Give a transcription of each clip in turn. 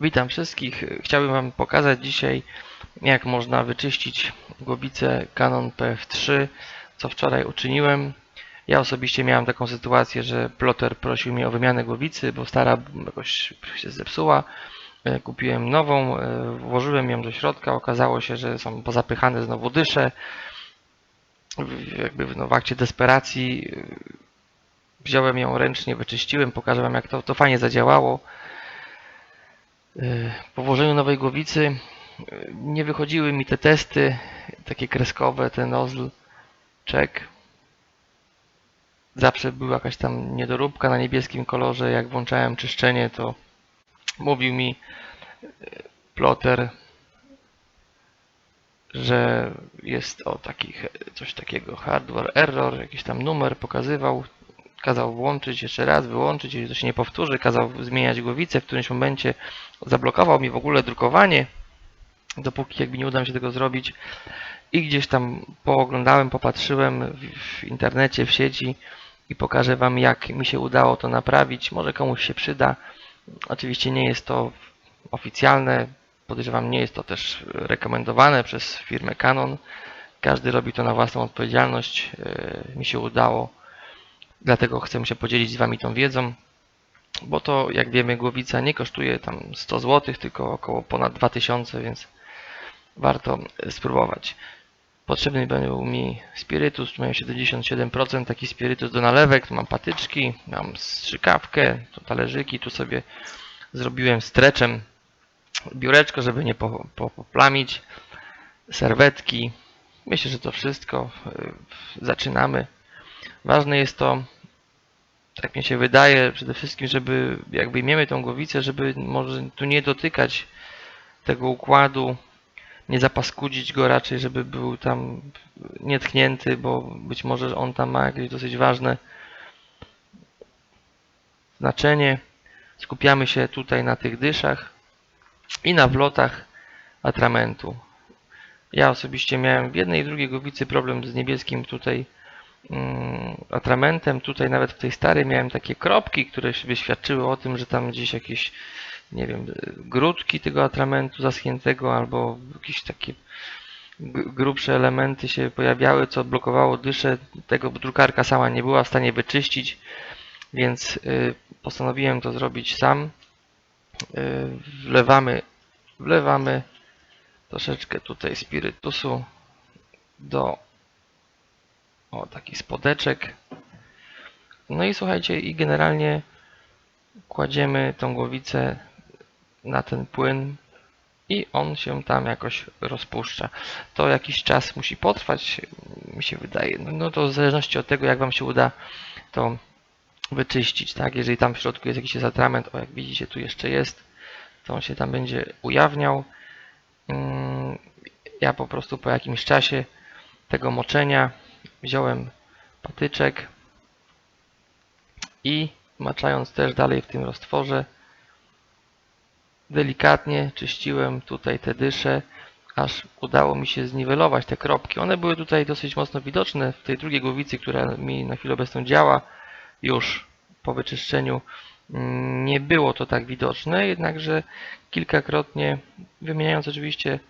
Witam wszystkich. Chciałbym Wam pokazać dzisiaj, jak można wyczyścić głowicę Canon PF3, co wczoraj uczyniłem. Ja osobiście miałem taką sytuację, że ploter prosił mnie o wymianę głowicy, bo stara jakoś się zepsuła. E, Kupiłem nową, e, włożyłem ją do środka, okazało się, że są pozapychane znowu dysze. Jakby no, w akcie desperacji e, wziąłem ją ręcznie, wyczyściłem, pokażę Wam jak to, to fajnie zadziałało. Y, Po włożeniu nowej głowicy y, nie wychodziły mi te testy, takie kreskowe, ten nozzle check. Zawsze była jakaś tam niedoróbka na niebieskim kolorze. Jak włączałem czyszczenie, to mówił mi y, ploter, że jest o takich, coś takiego hardware error, jakiś tam numer pokazywał. Kazał włączyć jeszcze raz, wyłączyć, jeżeli to się nie powtórzy, kazał zmieniać głowicę. W którymś momencie zablokował mi w ogóle drukowanie, dopóki jakby nie uda mi się tego zrobić. I gdzieś tam pooglądałem, popatrzyłem w, w internecie, w sieci i pokażę Wam, jak mi się udało to naprawić. Może komuś się przyda. Oczywiście nie jest to oficjalne, podejrzewam, nie jest to też rekomendowane przez firmę Canon. Każdy robi to na własną odpowiedzialność. Yy, Mi się udało, dlatego chcę się podzielić z Wami tą wiedzą bo to jak wiemy głowica nie kosztuje tam 100 zł, tylko około ponad 2000, więc warto spróbować. Potrzebny był mi spirytus, tu miałem 77%, taki spirytus do nalewek, tu mam patyczki, mam strzykawkę, tu talerzyki, tu sobie zrobiłem streczem biureczko, żeby nie po- po- poplamić, serwetki. Myślę, że to wszystko. Yy, Zaczynamy. Ważne jest to, tak mi się wydaje, przede wszystkim, żeby jakby miemy tą głowicę, żeby może tu nie dotykać tego układu, nie zapaskudzić go raczej, żeby był tam nietknięty, bo być może on tam ma jakieś dosyć ważne znaczenie. Skupiamy się tutaj na tych dyszach i na wlotach atramentu. Ja osobiście miałem w jednej i drugiej głowicy problem z niebieskim tutaj atramentem. Tutaj nawet w tej starej miałem takie kropki, które wyświadczyły o tym, że tam gdzieś jakieś, nie wiem, grudki tego atramentu zaschniętego albo jakieś takie grubsze elementy się pojawiały, co blokowało dyszę. Tego drukarka sama nie była w stanie wyczyścić, więc y, postanowiłem to zrobić sam. Y, Wlewamy, wlewamy troszeczkę tutaj spirytusu do o, taki spodeczek. No i słuchajcie, i generalnie kładziemy tą głowicę na ten płyn i on się tam jakoś rozpuszcza. To jakiś czas musi potrwać, mi się wydaje. No, no to w zależności od tego, jak Wam się uda to wyczyścić, tak? Jeżeli tam w środku jest jakiś atrament, o jak widzicie, tu jeszcze jest, to on się tam będzie ujawniał. Mm, Ja po prostu po jakimś czasie tego moczenia wziąłem patyczek i maczając też dalej w tym roztworze delikatnie czyściłem tutaj te dysze, aż udało mi się zniwelować te kropki. One były tutaj dosyć mocno widoczne w tej drugiej głowicy, która mi na chwilę obecną działa już po wyczyszczeniu. mm, Nie było to tak widoczne, jednakże kilkakrotnie wymieniając oczywiście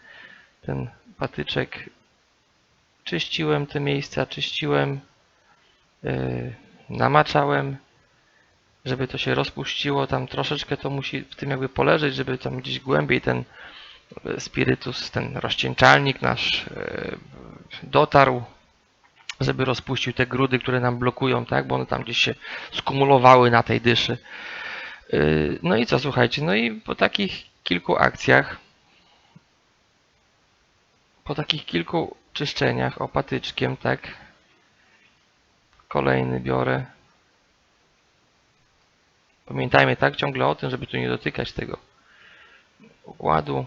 ten patyczek czyściłem te miejsca, czyściłem, yy, namaczałem, żeby to się rozpuściło. Tam troszeczkę to musi w tym jakby poleżeć, żeby tam gdzieś głębiej ten yy, spirytus, ten rozcieńczalnik nasz yy, dotarł, żeby rozpuścił te grudy, które nam blokują, tak, bo one tam gdzieś się skumulowały na tej dyszy. No i co, słuchajcie, no i po takich kilku akcjach, po takich kilku czyszczeniach opatyczkiem, tak, kolejny biorę. Pamiętajmy tak ciągle o tym, żeby tu nie dotykać tego układu.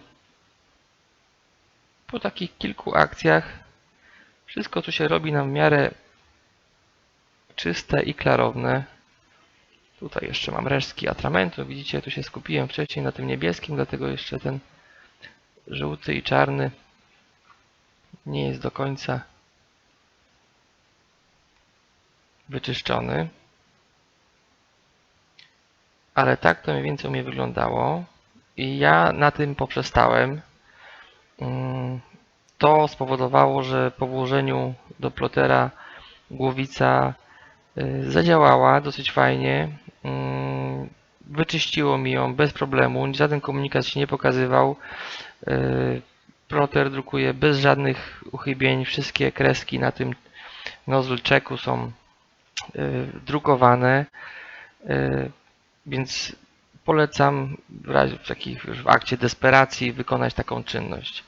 Po takich kilku akcjach wszystko tu się robi nam w miarę czyste i klarowne. Tutaj jeszcze mam resztki atramentu. Widzicie, tu się skupiłem wcześniej na tym niebieskim, dlatego jeszcze ten żółty i czarny nie jest do końca wyczyszczony. Ale tak to mniej więcej u mnie wyglądało. I ja na tym poprzestałem. Mm, To spowodowało, że po włożeniu do plotera głowica y, zadziałała dosyć fajnie. Mm, Wyczyściło mi ją bez problemu, żaden komunikat się nie pokazywał. Ploter drukuje bez żadnych uchybień. Wszystkie kreski na tym nozzle checku są y, drukowane. Y, Więc polecam w razie w takich w akcie desperacji wykonać taką czynność.